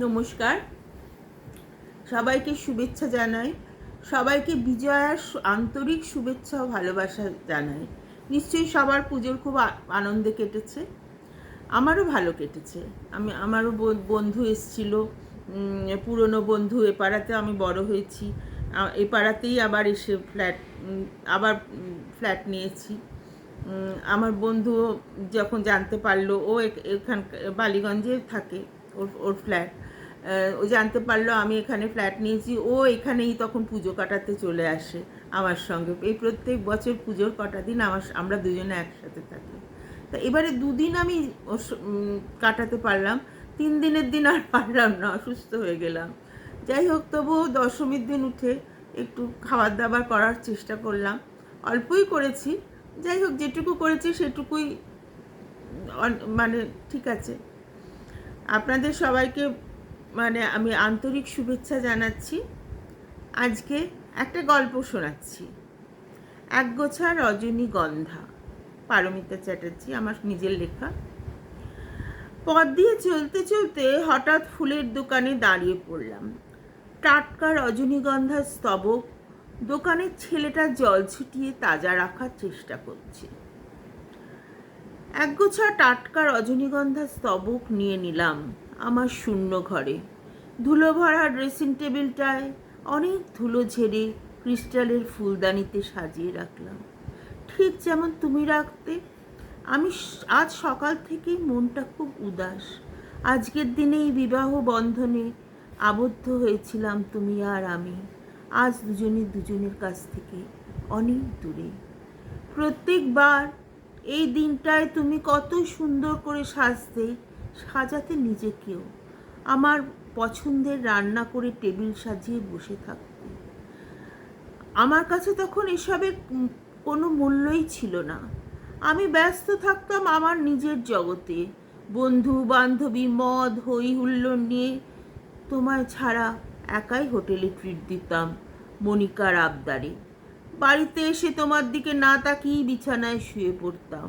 নমস্কার। সবাইকে শুভেচ্ছা জানাই। সবাইকে বিজয়ার আন্তরিক শুভেচ্ছা ও ভালোবাসা জানাই। নিশ্চয়ই সবার পুজোর খুব আনন্দে কেটেছে। আমারও ভালো কেটেছে। আমি, আমারও বন্ধু এসছিল। পুরনো বন্ধু এ পাড়াতে আমি বড় হয়েছি। এ পাড়াতেই আবার এসে ফ্ল্যাট আবার ফ্ল্যাট নিয়েছি। আমার বন্ধু যখন জানতে পারল, ও এখান বালিগঞ্জে থাকে। ওর ওর ফ্ল্যাট ও জানতে পারল আমি এখানে ফ্ল্যাট নিয়েছি। ও এখানেই তখন পুজো কাটাতে চলে আসে আমার সঙ্গে। এই প্রত্যেক বছর পুজোর কটা দিন আমার আমরা দুজনে একসাথে থাকি। তা এবারে দুদিন আমি কাটাতে পারলাম। তিন দিনের দিন আর পারলাম না, অসুস্থ হয়ে গেলাম। যাই হোক, তবুও দশমীর দিন উঠে একটু খাবার দাবার করার চেষ্টা করলাম। অল্পই করেছি। যাই হোক, যেটুকু করেছি সেটুকুই মানে ঠিক আছে। আপনাদের সবাইকে মানে আমি আন্তরিক শুভেচ্ছা জানাচ্ছি। আজকে একটা গল্প শোনাচ্ছি। একগোছা রজনীগন্ধা পারমিতা চ্যাটার্জি, আমার নিজের লেখা। পথ দিয়ে চলতে চলতে হঠাৎ ফুলের দোকানে দাঁড়িয়ে পড়লাম। টাটকা রজনীগন্ধার স্তবক দোকানের ছেলেটা জল ছিটিয়ে তাজা রাখার চেষ্টা করছে। একগোছা টাটকা রজনীগন্ধা স্তবক নিয়ে নিলাম আমার শূন্য ঘরে। ধুলো ভরা ড্রেসিং টেবিলটায় অনেক ধুলো ঝেড়ে ক্রিস্টালের ফুলদানিতে সাজিয়ে রাখলাম। ঠিক যেমন তুমি রাখতে। আমি আজ সকাল থেকেই মনটা খুব উদাস। আজকের দিনেই বিবাহ বন্ধনে আবদ্ধ হয়েছিলাম তুমি আর আমি। আজ দুজনে দুজনের কাছ থেকে অনেক দূরে। প্রত্যেকবার এই দিনটায় তুমি কত সুন্দর করে সাজতে, সাজাতে নিজেকেও। আমার পছন্দের রান্না করে টেবিল সাজিয়ে বসে থাকতে। আমার কাছে তখন এসবের কোনো মূল্যই ছিল না। আমি ব্যস্ত থাকতাম আমার নিজের জগতে। বন্ধু বান্ধবী মদ হই হুল্লোড় নিয়ে তোমায় ছাড়া একাই হোটেলে ট্রিট দিতাম মনিকার আবদারে। বাড়িতে এসে তোমার দিকে না তাকিয়ে বিছানায় শুয়ে পড়তাম।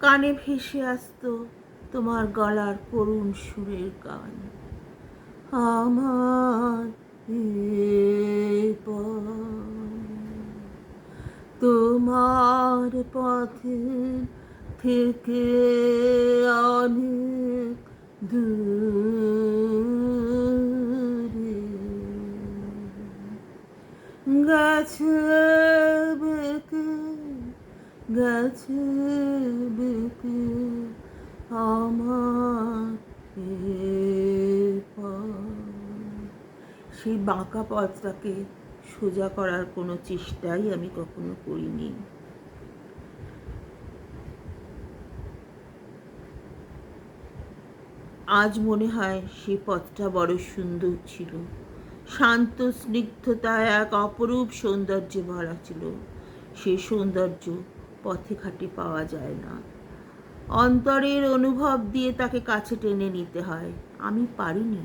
কানে ভেসে আসতো তোমার গলার করুণ সুরের গান। আমার তোমার পথে থেকে সেই বাঁকা পথটাকে সোজা করার কোনো চেষ্টাই আমি কখনো করিনি। আজ মনে হয় সে পথটা বড় সুন্দর ছিল। শান্ত স্নিগ্ধতায় এক অপরূপ সৌন্দর্যে ভরা ছিল। সে সৌন্দর্য পথে ঘাটে পাওয়া যায় না। অন্তরের অনুভব দিয়ে তাকে কাছে টেনে নিতে হয়। আমি পারিনি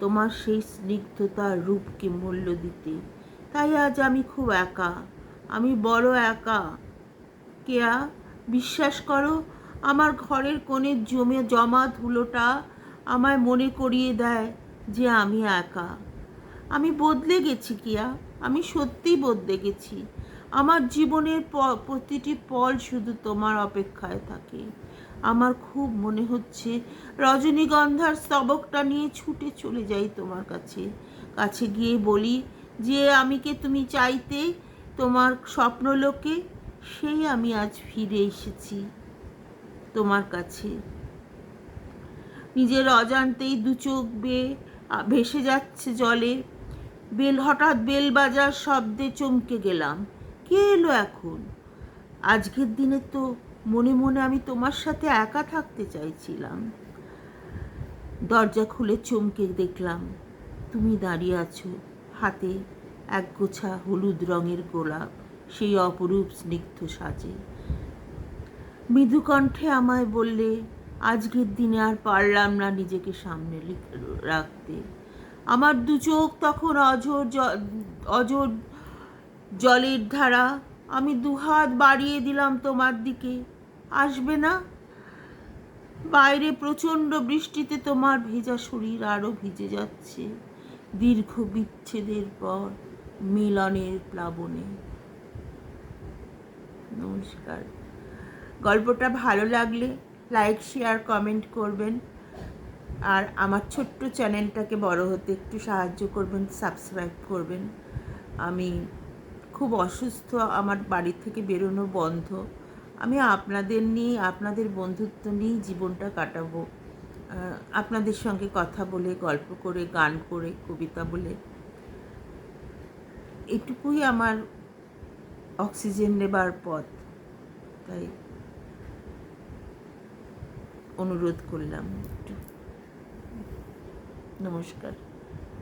তোমার সেই স্নিগ্ধতার রূপকে মূল্য দিতে। তাই আজ আমি খুব একা। আমি বড় একা। কেয়া, বিশ্বাস করো, আমার ঘরের কোণে জমে জমা ধুলোটা আমায় মনে করিয়ে দেয় যে আমি একা। আমি বদলে গেছি কিয়া। আমি সত্যিই বদলে গেছি। আমার জীবনের প্রতিটি পল শুধু তোমার অপেক্ষায় থাকে। আমার খুব মনে হচ্ছে রজনীগন্ধার স্তবকটা নিয়ে ছুটে চলে যাই তোমার কাছে। কাছে গিয়ে বলি যে আমিকে তুমি চাইতে? তোমার স্বপ্নলোকে সেই আমি আজ ফিরে এসেছি তোমার কাছে। নিজের অজান্তেই দু চোখ বেয়ে ভেসে যাচ্ছে জলে। বেল, হঠাৎ বেল বাজার শব্দে চমকে গেলাম। কে এলো এখন? আজকের দিনে তো মনে মনে আমি তোমার সাথে একা থাকতে চাইছিলাম। দরজা খুলে চমকে দেখলাম, তুমি দাঁড়িয়ে আছো। হাতে এক গোছা হলুদ রঙের গোলাপ, সেই অপরূপ স্নিগ্ধ সাজে। মৃদু কণ্ঠে আমায় বললে, আজকের দিনে আর পারলাম না নিজেকে সামনে রাখতে। আমার দু চোখ তখন অঝোর অঝোর জলের ধারা। আমি দুহাত বাড়িয়ে দিলাম তোমার দিকে। আসবে না? বাইরে প্রচণ্ড বৃষ্টিতে তোমার ভেজা শরীর আরও ভিজে যাচ্ছে। দীর্ঘ বিচ্ছেদের পর মিলনের প্লাবনে। নমস্কার। গল্পটা ভালো লাগলে লাইক, শেয়ার, কমেন্ট করবেন। আর আমার ছোট্ট চ্যানেলটাকে বড় হতে একটু সাহায্য করবেন, সাবস্ক্রাইব করবেন। আমি খুব অসুস্থ, আমার বাড়ি থেকে বেরোনো বন্ধ। আমি আপনাদের নিয়ে, আপনাদের বন্ধুত্ব নিয়েই জীবনটা কাটাবো। আপনাদের সঙ্গে কথা বলে, গল্প করে, গান করে, কবিতা বলে। এটুকুই আমার অক্সিজেন নেবার পথ। তাই অনুরোধ করলাম একটু। নমস্কার।